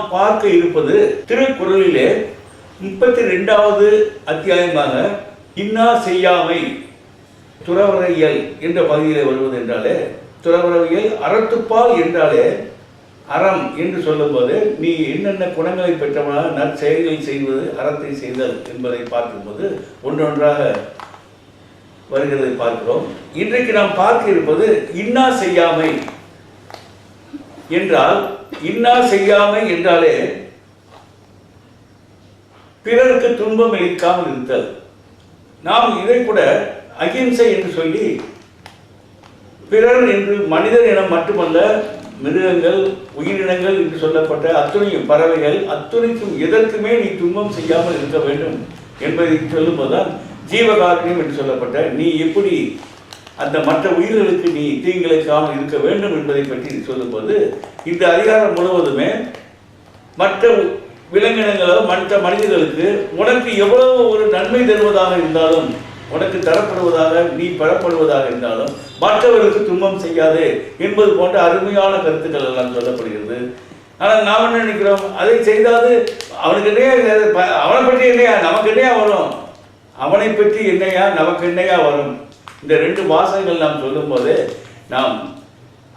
நாம் பார்க்க இருப்பது திருக்குறளிலே முப்பத்தி ரெண்டாவது அத்தியாயமாக இன்னா செய்யாமை துறவரையல் என்ற பகுதியில் வருவது என்றாலே துறவரவியல் அறத்துப்பால் என்றாலே அறம் என்று சொல்லும்போது நீ என்னென்ன குணங்களை பெற்றவனாக நற்செயல்களை செய்வது அறத்தை செய்தல் என்பதை பார்க்கும்போது ஒன்றொன்றாக வருகிறதை பார்க்கிறோம். இன்றைக்கு நாம் பார்க்க இருப்பது இன்னா செய்யாமை என்றால் இன்னா செய்யாமை என்றாலே பிறருக்கு துன்பம் இருக்காமல் இருத்தல். நாம் இதை கூட அகிம்சை என்று சொல்லி பிறர் என்று மனிதர் என மட்டுமல்ல மிருகங்கள் உயிரினங்கள் என்று சொல்லப்பட்ட அத்துணையும் பறவைகள் அத்துணைக்கும் எதற்குமே நீ துன்பம் செய்யாமல் இருக்க வேண்டும் என்பதை சொல்லும்போதுதான் ஜீவகாரணியம் என்று சொல்லப்பட்ட நீ எப்படி அந்த மற்ற உயிர்களுக்கு நீ தீங்கிழைக்காமல் இருக்க வேண்டும் என்பதை பற்றி சொல்லும்போது இந்த அதிகாரம் முழுவதுமே மற்ற விலங்கினங்களோ மற்ற மனிதர்களுக்கு உனக்கு எவ்வளவு ஒரு நன்மை தருவதாக இருந்தாலும் உனக்கு தரப்படுவதாக நீ பெறப்படுவதாக இருந்தாலும் மற்றவர்களுக்கு துன்பம் செய்யாதே என்பது போன்ற அருமையான கருத்துக்கள் எல்லாம் சொல்லப்படுகிறது. ஆனால் நாம் என்ன நினைக்கிறோம்? அதை செய்தாது அவனுக்கு என்னையா அவனை பற்றி என்னையா? நமக்கு என்னையா வரும்? அவனை பற்றி என்னையா? நமக்கு என்னையா வரும்? இந்த ரெண்டு வாசகங்கள் நாம் சொல்லும்போது நாம்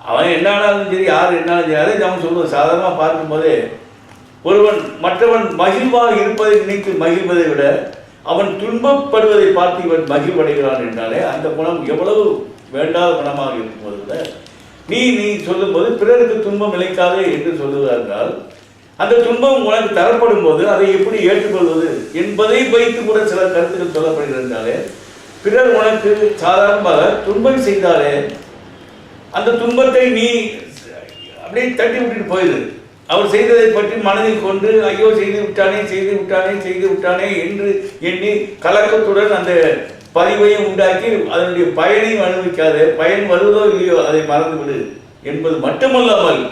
அவன் என்னானாலும் சரி யார் என்னாலும் சரி அதை நாம் சொல்லுவோம் சாதாரணமாக பார்க்கும்போதே ஒருவன் மற்றவன் மகிழ்வாக இருப்பதை நினைத்து மகிழ்வதை விட அவன் துன்பப்படுவதை பார்த்து இவன் மகிழ்வடைகிறான் என்றாலே அந்த குணம் எவ்வளவு வேண்டாத குணமாக இருக்கும்போது கூட நீ நீ சொல்லும்போது பிறருக்கு துன்பம் இழைக்காதே என்று சொல்லுவதால் அந்த துன்பம் உனக்கு தரப்படும் போது அதை எப்படி ஏற்றுக்கொள்வது என்பதை வைத்து கூட சில கருத்துக்கள் சொல்லப்படுகிறதாலே பிறர் உனக்கு சாதாரணமாக துன்பம் செய்தாலே அந்த துன்பத்தை நீ அப்படியே தட்டி விட்டுட்டு போயிடு அவர் செய்ததை பற்றி மனதில் கொண்டு ஐயோ செய்து விட்டானே செய்து விட்டானே செய்து விட்டானே என்று எண்ணி கலக்கத்துடன் அந்த பதிவையும் உண்டாக்கி அதனுடைய பயனையும் அனுபவிக்காத பயன் வருவதோ இல்லையோ அதை மறந்துவிடு என்பது மட்டுமல்லாமல்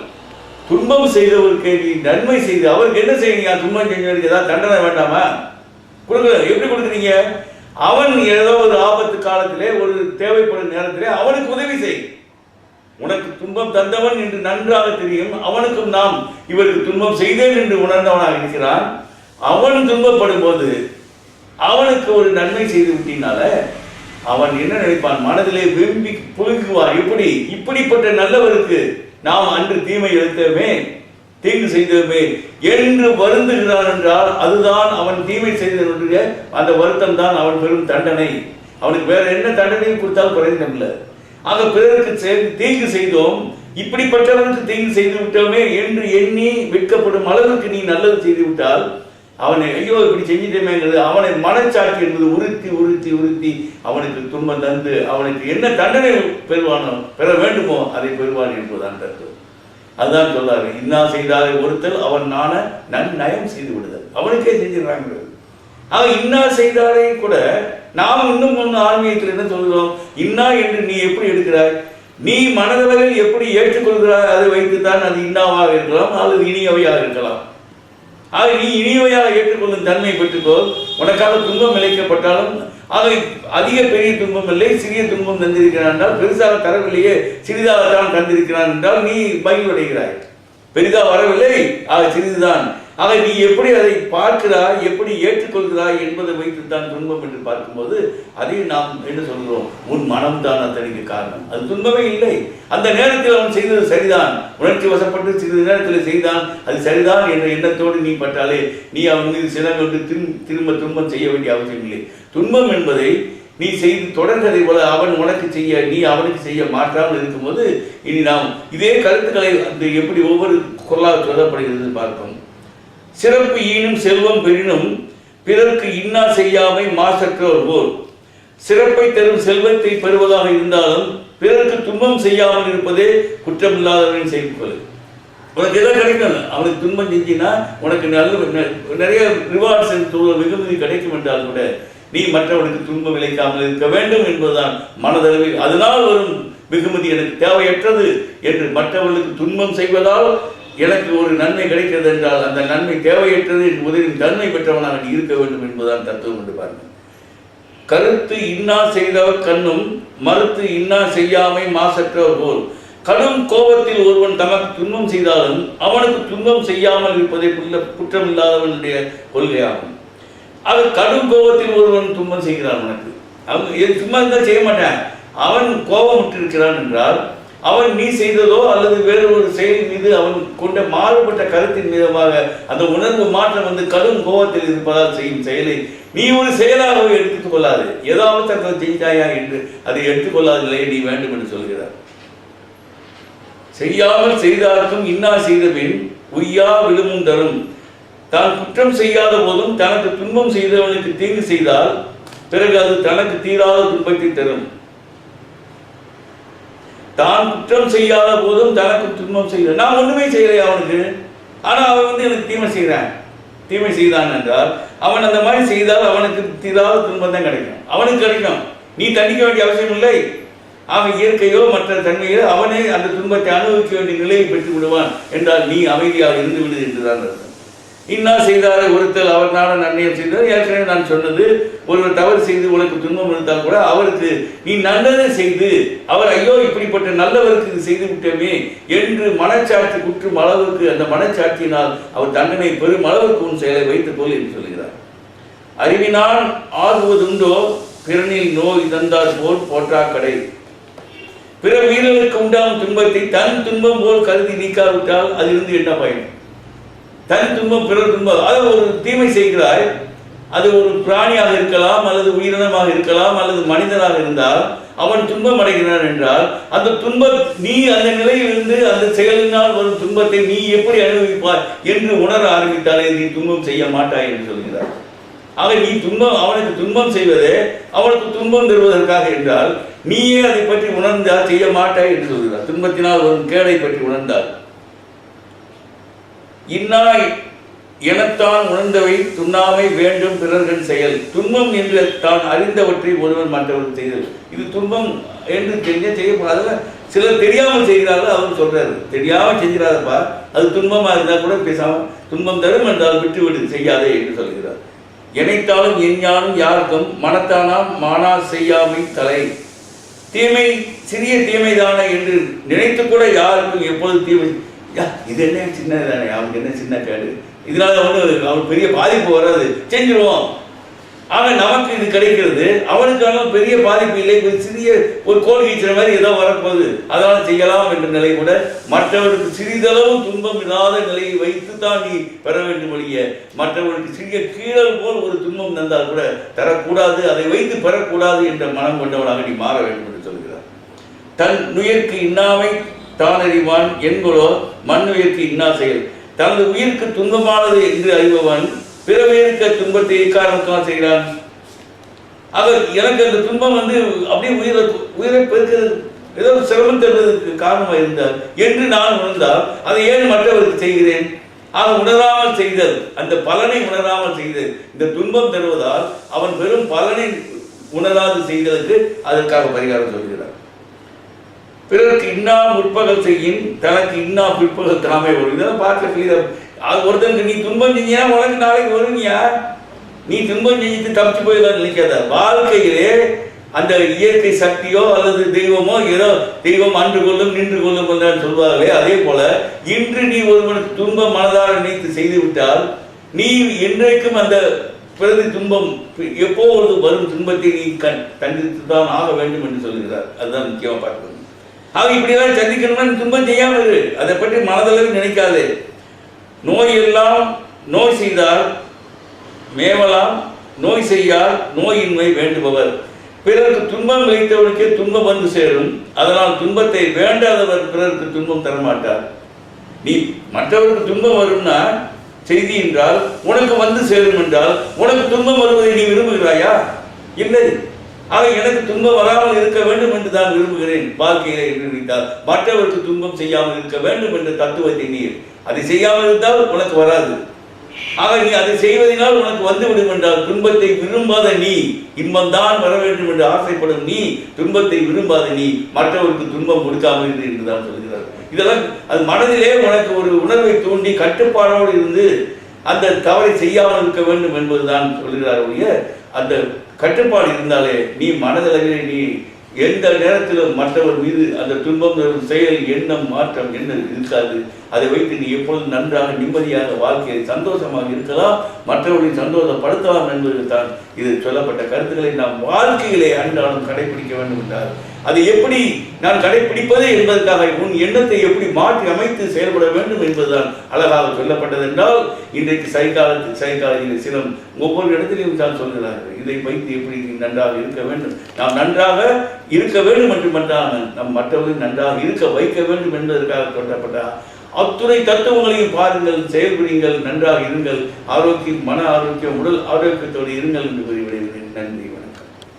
துன்பம் செய்தவருக்கு நீ நன்மை செய்து அவருக்கு என்ன செய்யுங்க துன்பம் செஞ்சவருக்கு ஏதாவது தண்டனை வேண்டாமா? கொடுக்க எப்படி கொடுக்குறீங்க? அவன் ஏதோ ஒரு ஆபத்து காலத்திலே ஒரு தேவைப்படும் நேரத்திலே அவனுக்கு உதவி செய். உனக்கு துன்பம் தந்தவன் என்று நன்றாக தெரியும். அவனுக்கும் நாம் இவருக்கு துன்பம் செய்தேன் என்று உணர்ந்தவனாக இருக்கிறான். அவன் துன்பப்படும் போது அவனுக்கு ஒரு நன்மை செய்து விட்டினால அவன் என்ன நினைப்பான்? மனதிலே விரும்பி புழுங்குவான் எப்படி இப்படிப்பட்ட நல்லவருக்கு நாம் அன்று தீமை இழைத்தோமே தீங்கு செய்தோமே என்று வருந்துகிறான் என்றால் அதுதான் அவன் தீமை செய்தவனுடைய அந்த வருத்தம் தான் அவன் பெரும் தண்டனை. அவனுக்கு வேற என்ன தண்டனையும் கொடுத்தாலும் குறைந்தம் ஆக பிறருக்கு தீங்கு செய்தோம். இப்படிப்பட்டவனுக்கு தீங்கு செய்து விட்டோமே என்று எண்ணி விற்கப்படும் அளவுக்கு நீ நல்லது செய்து விட்டால் அவனை ஐயோ இப்படி செஞ்சிட்டேமேங்கிறது அவனை மனச்சாட்சி என்பது உறுத்தி உறுத்தி உறுத்தி அவனுக்கு துன்பம் தந்து அவனுக்கு என்ன தண்டனை பெறுவானோ பெற வேண்டுமோ அதை பெறுவான் என்பதுதான் தத்துவம். அதுதான் சொல்லாரு இன்னா செய்தாரை ஒருத்தல் அவன் நான நன்னயம் செய்து விடுதல். அவனுக்கே செஞ்சிடறாங்க. அவன் இன்னா செய்தாலே கூட நாம் இன்னும் ஒன்று ஆன்மீகத்தில் என்ன சொல்கிறோம் இன்னா என்று நீ எப்படி எடுக்கிறாய்? நீ மனதளவில் எப்படி ஏற்றுக்கொள்கிறாய்? அதை வைத்துத்தான் அது இன்னாவாக இருக்கலாம் அல்லது இனியவையாக இருக்கலாம். ஆக நீ இனிமையாக ஏற்றுக்கொள்ளும் தன்மை பெற்றுக்கோ உனக்காக துன்பம் இழைக்கப்பட்டாலும் அவை அதிக பெரிய துன்பம் இல்லை சிறிய துன்பம் தந்திருக்கிறான் என்றால் பெருசாக தரவில்லையே சிறிதாக தான் தந்திருக்கிறான் என்றால் நீ மகிழ்வடைகிறாய். பெரிதாக வரவில்லை ஆக சிறிதுதான். ஆக நீ எப்படி அதை பார்க்கிறாய் எப்படி ஏற்றுக்கொள்கிறாய் என்பதை வைத்து தான் துன்பம் என்று பார்க்கும்போது அதை நாம் என்ன சொல்கிறோம்? உன் மனம் தான் அத்தனைக்கு காரணம். அது துன்பமே இல்லை. அந்த நேரத்தில் அவன் செய்தது சரிதான். உணர்ச்சி வசப்பட்டு சிறிது நேரத்தில் செய்தான். அது சரிதான் என்ற எண்ணத்தோடு நீ பட்டாலே நீ அவன் மீது சிலம் கொண்டு திரும்ப துன்பம் செய்ய வேண்டிய அவசியம் இல்லை. துன்பம் என்பதை நீ செய்து தொடர்கதை போல அவன் உனக்கு செய்ய நீ அவனுக்கு செய்ய மாற்றாமல் இருக்கும்போது இனி நாம் இதே கருத்துக்களை அந்த எப்படி ஒவ்வொரு குரலாக சொல்லப்படுகிறது பார்ப்போம். சிறப்பு ஈனும் செல்வம் பெறினும் பிறருக்கு இன்னா செய்யாமை மாசற்ற போர் சிறப்பை தரும் செல்வத்தை பெறுவதாக இருந்தாலும் பிறருக்கு துன்பம் செய்யாமல் இருப்பதே குற்றமில்லாதவரின் செயல்பது உனக்கு எதாவது கிடைக்கும் அவனுக்கு துன்பம் செஞ்சினா உனக்கு நல்ல நிறைய ரிவார்ட்ஸ் வெகுமதி கிடைக்கும் என்றால் கூட நீ மற்றவனுக்கு துன்பம் விளைக்காமல் இருக்க வேண்டும் என்பதுதான் மனதளவில். அதனால் வரும் வெகுமதி எனக்கு தேவையற்றது என்று மற்றவர்களுக்கு துன்பம் செய்வதால் எனக்கு ஒரு நன்மை கிடைக்கிறது என்றால் அந்த நன்மை தேவையற்றது என்று முதலில் தன்மை பெற்றவனாக நீ இருக்க வேண்டும் என்பதுதான் தத்துவம் என்று பாருங்கள். கருத்து இன்னா செய்தவர் கண்ணும் மறுத்து இன்னா செய்யாமை மாசற்றவர் போல். கடும் கோபத்தில் ஒருவன் தமக்கு துன்பம் செய்தாலும் அவனுக்கு துன்பம் செய்யாமல் இருப்பதே குற்றம் குற்றமில்லாதவனுடைய கொள்கையாகும். அது கடும் கோபத்தில் ஒருவன் துன்பம் செய்கிறான் உனக்கு. அவன் சும்மா இருந்தால் செய்ய மாட்டேன். அவன் கோபம் இருக்கிறான் என்றால் அவன் நீ செய்ததோ அல்லது வேறு ஒரு செயலின் மீது அவன் கொண்ட மாறுபட்ட கருத்தின் மீதமாக அந்த உணர்வு மாற்றம் வந்து கடும் கோபத்தில் இருப்பதால் செய்யும் செயலை நீ ஒரு செயலாகவே எடுத்துக் கொள்ளாது. ஏதாவது தங்கள் செஞ்சாயா என்று அதை எடுத்துக்கொள்ளாதில்லை நீ வேண்டும் என்று சொல்கிறார். செய்யாமல் செய்தார்க்கும் இன்னா செய்த பின் உய்யா விழுமும் தரும். தான் குற்றம் செய்யாத போதும் தனக்கு துன்பம் செய்தவனுக்கு தீங்கு செய்தால் பிறகு அது தனக்கு தீராத துன்பத்தை தரும். தான் குற்றம் செய்யாத போதும் தனக்கு துன்பம் செய்த நான் ஒண்ணுமே செய்யலையா அவனுக்கு? ஆனா அவன் வந்து எனக்கு தீமை செய்கிறான் தீமை செய்தான் என்றால் அவன் அந்த மாதிரி செய்தால் அவனுக்கு தீராத துன்பம் தான் கிடைக்கும். அவனுக்கு கிடைக்கும். நீ தண்டிக்க வேண்டிய அவசியம் இல்லை. அவன் இயற்கையோ மற்ற தன்மையோ அவனே அந்த துன்பத்தை அனுபவிக்க வேண்டிய நிலையை பெற்று விடுவான் என்றால் நீ அமைதியாக இருந்து விடு என்றுதான் அர்த்தம். இன்னா செய்தார ஒருத்தல் அவர் நாட நன்மையம் செய்தார். ஏற்கனவே நான் சொன்னது ஒருவர் தவறு செய்து உனக்கு துன்பம் இருந்தால் கூட அவருக்கு நீ நல்லதை செய்து அவர் ஐயோ இப்படிப்பட்ட நல்லவருக்கு செய்து விட்டோமே என்று மனச்சாட்சி குற்றும் அளவுக்கு அந்த மனச்சாட்சியினால் அவர் தண்டனை பெறும் அளவுக்கு உன் செயலை வைத்துக் கொள் என்று சொல்கிறார். அறிவினால் ஆறுவதுண்டோ பிறனில் நோய் தந்தார் போல் போற்றா கடை பிற உயிர்களுக்கு உண்டாகும் துன்பத்தை தன் துன்பம் போல் கருதி நீக்காவிட்டால் அதிலிருந்து என்ன பயன்? தன் துன்பம் பிறர் துன்பம். அது ஒரு தீமை செய்கிறாய். அது ஒரு பிராணியாக இருக்கலாம் அல்லது உயிரினமாக இருக்கலாம் அல்லது மனிதனாக இருந்தால் அவன் துன்பம் அடைகிறான் என்றால் அந்த துன்பம் நீ அந்த நிலையிலிருந்து அந்த செயலினால் வரும் துன்பத்தை நீ எப்படி அனுபவிப்பாய் என்று உணர ஆரம்பித்தாலே நீ துன்பம் செய்ய மாட்டாய் என்று சொல்கிறார். ஆக நீ துன்பம் அவனுக்கு துன்பம் செய்வதே அவனுக்கு துன்பம் தருவதற்காக என்றால் நீயே அதை பற்றி உணர்ந்தால் செய்ய மாட்டாய் என்று சொல்கிறார். துன்பத்தினால் வரும் கேடை பற்றி உணர்ந்தால். இன்னாய் எனத்தான் உணர்ந்தவை துண்ணாமை வேண்டும் பிறர்கள் செயல். துன்பம் என்று தான் அறிந்தவற்றை ஒருவன் மற்றவர்கள் செய்தல். இது துன்பம் என்று தெரிஞ்ச செய்யப்படாத சிலர் தெரியாமல் செய்கிறார்கள் அவர் சொல்றாரு. தெரியாமல் செஞ்சிடாதப்பா. அது துன்பமா இருந்தால் கூட பேசாம துன்பம் தரும் என்றால் விட்டுவிடு செய்யாதே என்று சொல்கிறார். இணைத்தாலும் எஞ்ஞானும் யாருக்கும் மனத்தானாம் மானா செய்யாமை தலை. தீமை சிறிய தீமைதானே என்று நினைத்து கூட யாருக்கும் எப்பொழுது தீமை யா, இது என்ன சின்ன தானே அவனுக்கு என்ன சின்ன கேடு? இதனால வந்து அவனுக்கு பெரிய பாதிப்பு வராது. செஞ்சிருவோம். ஆக நமக்கு இது கிடைக்கிறது. அவனுக்கான பெரிய பாதிப்பு இல்லை. ஒரு சிறிய ஒரு கோல் கீச்சுற மாதிரி ஏதோ வரப்போகுது. அதனால செய்யலாம் என்ற நிலை கூட மற்றவருக்கு சிறிதளவு துன்பம் இல்லாத நிலையை வைத்து தான் நீ பெற வேண்டும் ஒழிய மற்றவர்களுக்கு சிறிய கீழல் போல் ஒரு துன்பம் தந்தால் கூட தரக்கூடாது. அதை வைத்து பெறக்கூடாது என்ற மனம் கொண்டவனாக நீ மாற வேண்டும் என்று சொல்கிறார். தன் நுயர்க்கு இன்னாமை தான் அறிவான் என்கொலோ மண் இன்னா செயல். தனது உயிருக்கு துன்பமானது என்று அறிபவன் பிற உயிருக்கு துன்பத்தை காரணத்தான் செய்கிறான். அவர் எனக்கு அந்த துன்பம் வந்து அப்படியே உயிரை உயிரை பெருக்கிறது ஏதோ சிரமம் தருவதற்கு காரணமாக இருந்தார் என்று நான் உணர்ந்தால் அதை ஏன் மற்றவருக்கு செய்கிறேன்? அவன் உணராமல் செய்தது அந்த பலனை உணராமல் செய்தது இந்த துன்பம் தருவதால் அவன் பெரும் பலனை உணராது செய்ததற்கு அதற்காக பரிகாரம் சொல்கிறார். பிறருக்கு இன்னா முற்பகல் செய்யின் தனக்கு இன்னா பிற்பகல் தாமே வரும் இதெல்லாம் பார்க்க கிளியர் அது ஒருத்தனுக்கு நீ துன்பம் செஞ்சியா உனக்கு நாளைக்கு வருவியா நீ துன்பம் செஞ்சுட்டு தப்பிச்சு போயிடலாம் நினைக்காத. வாழ்க்கையிலே அந்த இயற்கை சக்தியோ அல்லது தெய்வமோ ஏதோ தெய்வம் அன்று கொள்ளும் நின்று கொள்ளும் என்றால் சொல்வார்களே அதே போல இன்று நீ ஒருவனுக்கு துன்பம் மனதார நினைத்து செய்து விட்டால் நீ இன்றைக்கும் அந்த பிறகு துன்பம் எப்போது வரும் துன்பத்தை நீ கண் கண்டித்து தான் ஆக வேண்டும் என்று சொல்கிறார். அதுதான் முக்கியமாக பார்க்கணும் ஆக இப்படியெல்லாம் சந்திக்கணும்னா துன்பம் செய்யாமல் இரு. அதை பற்றி மனதளவில் நினைக்காதே. நோய் எல்லாம் நோய் செய்தால் மேவலாம் நோய் செய்யால் நோயின்மை வேண்டுபவர். பிறருக்கு துன்பம் வைத்தவனுக்கு துன்பம் வந்து சேரும். அதனால் துன்பத்தை வேண்டாதவர் பிறருக்கு துன்பம் தரமாட்டார். நீ மற்றவருக்கு துன்பம் வரும்னா செய்தி என்றால் உனக்கு வந்து சேரும் என்றால் உனக்கு துன்பம் வருவதை நீ விரும்புகிறாயா? இல்லை. ஆக எனக்கு துன்பம் வராமல் இருக்க வேண்டும் என்று தான் விரும்புகிறேன் வாழ்க்கையிலே என்று நினைத்தால். மற்றவருக்கு துன்பம் செய்யாமல் இருக்க வேண்டும் என்ற தத்துவத்தை நீர். அதை செய்யாமல் இருந்தால் உனக்கு வராது. ஆக நீ அதை செய்வதனால் உனக்கு வந்து விடும் என்றால் துன்பத்தை விரும்பாத நீ இன்பம்தான் வர வேண்டும் என்று ஆசைப்படும் நீ துன்பத்தை விரும்பாத நீ மற்றவருக்கு துன்பம் கொடுக்காமல் இரு என்று தான் சொல்கிறார். இதெல்லாம் அது மனதிலே உனக்கு ஒரு உணர்வை தூண்டி கட்டுப்பாடோடு இருந்து அந்த தவறை செய்யாமல் இருக்க வேண்டும் என்பதுதான் சொல்கிறார் ஒழிய அந்த கட்டுப்பாடு இருந்தாலே நீ மனதளவில் நீ எந்த நேரத்திலும் மற்றவர் மீது அந்த துன்பம் தரும் செயல் எண்ணம் மாற்றம் என்ன இருக்காது. அதை வைத்து நீ எப்பொழுதும் நன்றாக நிம்மதியாக வாழ்க்கையை சந்தோஷமாக இருக்கலாம் மற்றவர்களை சந்தோஷப்படுத்தலாம் என்பது தான் இது சொல்லப்பட்ட கருத்துக்களை நாம் வாழ்க்கையிலே அன்றாடம் கடைபிடிக்க வேண்டும் என்றார் அதை எப்படி நான் கடைபிடிப்பது என்பதற்காக உன் எண்ணத்தை எப்படி மாற்றி அமைத்து செயல்பட வேண்டும் என்பதுதான் அழகாக சொல்லப்பட்டது என்றால் இன்றைக்கு சைக்காலத்தில் சைக்காலஜியில் சிலம் ஒவ்வொரு இடத்திலையும் தான் சொல்கிறார்கள் இதை வைத்து எப்படி நன்றாக இருக்க வேண்டும்? நாம் நன்றாக இருக்க வேண்டும் என்று மட்டும் நம் மற்றவர்கள் நன்றாக இருக்க வைக்க வேண்டும் என்பதற்காக சொல்லப்பட்ட அத்துறை தத்துவங்களையும் பாருங்கள் செயல்படுங்கள் நன்றாக இருங்கள் ஆரோக்கியம் மன ஆரோக்கியம் உடல் ஆரோக்கியத்தோடு இருங்கள் என்று கூறிவிடுகிறேன். நன்றி